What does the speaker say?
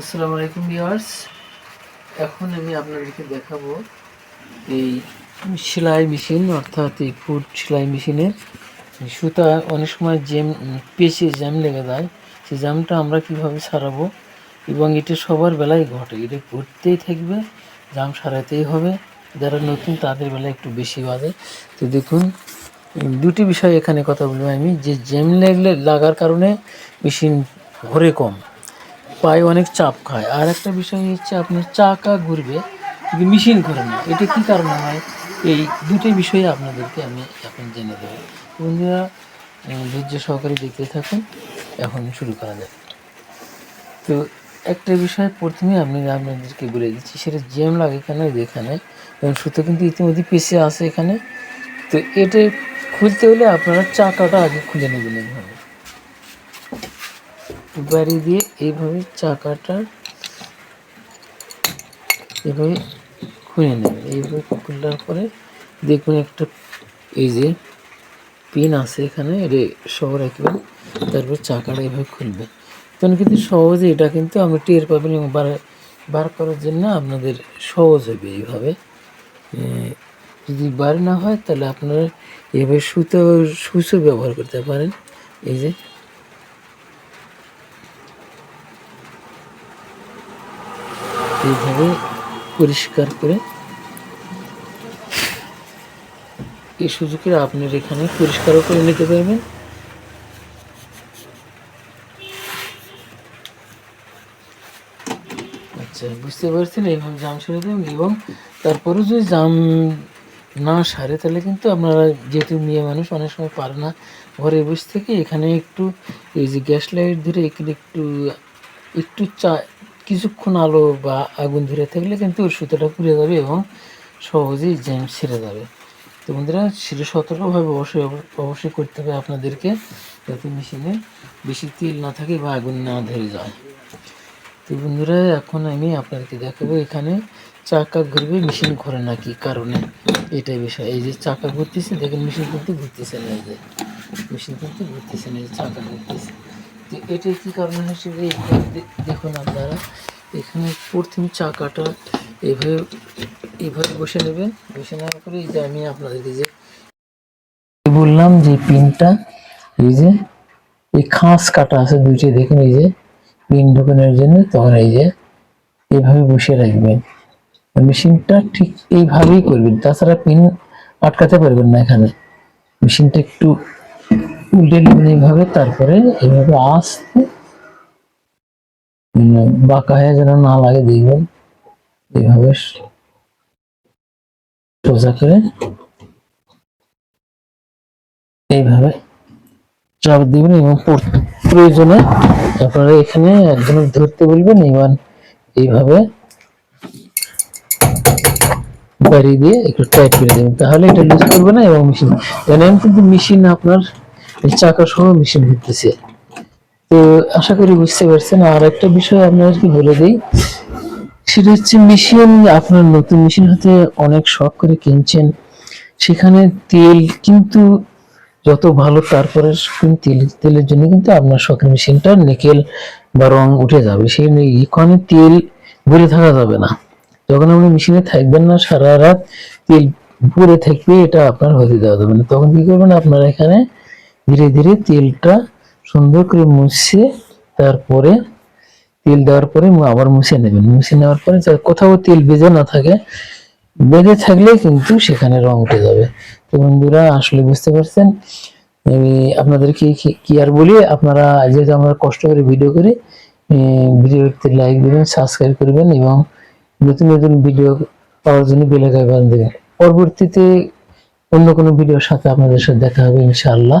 আসসালামু আলাইকুম ভিউয়ার্স। এখন আমি আপনাদেরকে দেখাবো এই সেলাই মেশিন, অর্থাৎ এই ফুড সেলাই মেশিনের সুতা। অনেক সময় জ্যাম, পেঁচে জ্যাম লেগে যায়। সেই জ্যামটা আমরা কীভাবে সারাবো? এবং এটা সবার বেলায় ঘটে। এটা ঘটতেই থাকবে জাম সারাতেই হবে। যারা নতুন, তাদের বেলায় একটু বেশি বাজে। তো দেখুন দুটি বিষয় এখানে কথা বলব আমি। যে জ্যাম লাগলে, লাগার কারণে মেশিন ঘোরে কম। পায়ে অনেক চাপ খায়। আর একটা বিষয় হচ্ছে আপনার চাকা ঘুরবে কিন্তু মেশিন ঘুরে না এটা কী কারণে হয়? এই দুটো বিষয়ে আপনাদেরকে আমি এখন জেনে দেবো। বন্ধুরা ধৈর্য সহকারে দেখতে থাকুন। এখন শুরু করা যাক। তো একটা বিষয় প্রথমে আমি আপনাদেরকে বলে দিচ্ছি, সেটা জ্যাম লাগে কেন এখানে? এবং সুতো কিন্তু ইতিমধ্যে পেছে আছে এখানে। তো এটা খুলতে হলে আপনারা চাকাটা আগে খুলে নেবেন এইভাবে। বাড়ি দিয়ে এইভাবে চাকাটা এভাবে খুলে নেবেন এইভাবে খোলার পরে দেখবেন একটা এই যে পিন আছে এখানে এটা সহ রাখবেন তারপর চাকাটা এভাবে খুলবে। তখন কিন্তু সহজে এটা কিন্তু আপনি টের পাবেন এবং বার বার করার জন্য আপনাদের সহজ হবে এইভাবে। যদি বার না হয় তাহলে আপনারা এভাবে সুতো, সুসো ব্যবহার করতে পারেন। এই যে এইভাবে পরিষ্কার করে এই সুযোগে আপনার এখানে পরিষ্কারও করে নিতে পারবেন। আচ্ছা বুঝতে পারছেন? এইভাবে জাম সেরে দেবেন এবং তারপরে যদি জাম না সারে, তাহলে কিন্তু আপনারা যেহেতু মেয়ে মানুষ, অনেক সময় পারে না ঘরে বসে থেকে এখানে একটু এই যে গ্যাস লাইট ধরে এখানে একটু একটু চা কিছুক্ষণ আলো বা আগুন ধরে থাকলে কিন্তু ওর সুতোটা পুড়ে যাবে এবং সহজেই জ্যাম ছেড়ে যাবে। তো বন্ধুরা, সেটা সতর্কভাবে অবশ্যই অবশ্যই করতে হবে আপনাদেরকে যাতে মেশিনে বেশি তেল না থাকে বা আগুন না ধরে যায়। তো বন্ধুরা, এখন আমি আপনাদেরকে দেখাবো এখানে চাকা ঘুরবে মেশিন ঘোরে না কি কারণে এটাই বিষয়। এই যে চাকা ঘুরতেছে, দেখেন মেশিন কিন্তু ঘুরতেছে না, এই যে। মেশিন কিন্তু ঘুরতেছে না, এই চাকা ঘুরতেছে। তো এটা কি কারণে হিসেবে দেখুন আপনারা, এখানে প্রথম চাকাটা এভাবে এভাবে বসে নেবেন। বসে নেওয়ার পরে এই যে আমি আপনাদেরকে যে বললাম যে পিনটা, এই যে, এই খাঁজ কাটা আছে দুইটি, দেখুন এই যে, পিন ঢোকানোর জন্য, তখন এই যে এইভাবে বসে রাখবেন। মেশিনটা ঠিক এইভাবেই করবেন। তাছাড়া পিন আটকাতে পারবেন না এখানে। মেশিনটা একটু উল্টে নেবেন এইভাবে তারপরে এইভাবে আস্তে উম, বাঁকা হয়ে যেন না লাগে দেখবেন। এইভাবে সোজা করে এইভাবে চাপ দিবেন এবং প্রয়োজনে আপনারা এখানে একজন ধরতে বলবেন এবং এইভাবে বাড়িয়ে দিয়ে একটু টাইট করে দেবেন। তাহলে এটা লুজ করবে না এবং মেশিন জানেন কিন্তু মেশিন আপনার চাকা সহ মেশিন ঘুরতেছে। তো আশা করি বুঝতে পারছেন, আর একটা বিষয় আপনাদেরকে বলে দিই, সেটা হচ্ছে মেশিন, আপনার নতুন মেশিন হতে অনেক শখ করে কিনছেন। সেখানে তেল কিন্তু যত ভালো, তারপরে তেল, তেলের জন্য কিন্তু আপনার শখের মেশিনটা নিকেল বা রং উঠে যাবে। সেই এখানে তেল ভরে থাকা যাবে না। যখন আপনি মেশিনে থাকবেন না, সারা রাত তেল ভরে থাকবে, এটা আপনার হতে দেওয়া যাবে না। তখন কি করবেন, আপনারা এখানে ধীরে ধীরে তেলটা সুন্দর করে মুছে তারপরে তেল দেওয়ার পরে আবার মুছে নেবেন। মুছে নেওয়ার পরে কোথাও তেল বেজে না থাকে বেঁধে থাকলে কিন্তু সেখানে রং উঠে যাবে। তো বন্ধুরা, আসলে বুঝতে পারছেন? আপনাদেরকে কি আর বলি? আপনারা যেহেতু আমরা কষ্ট করে ভিডিও করি ভিডিওতে লাইক দিবেন সাবস্ক্রাইব করবেন এবং নতুন নতুন ভিডিও পাওয়ার জন্য বেলাকায় বান দেবেন। পরবর্তীতে অন্য কোনো ভিডিওর সাথে আপনাদের সাথে দেখা হবে ইনশাআল্লাহ।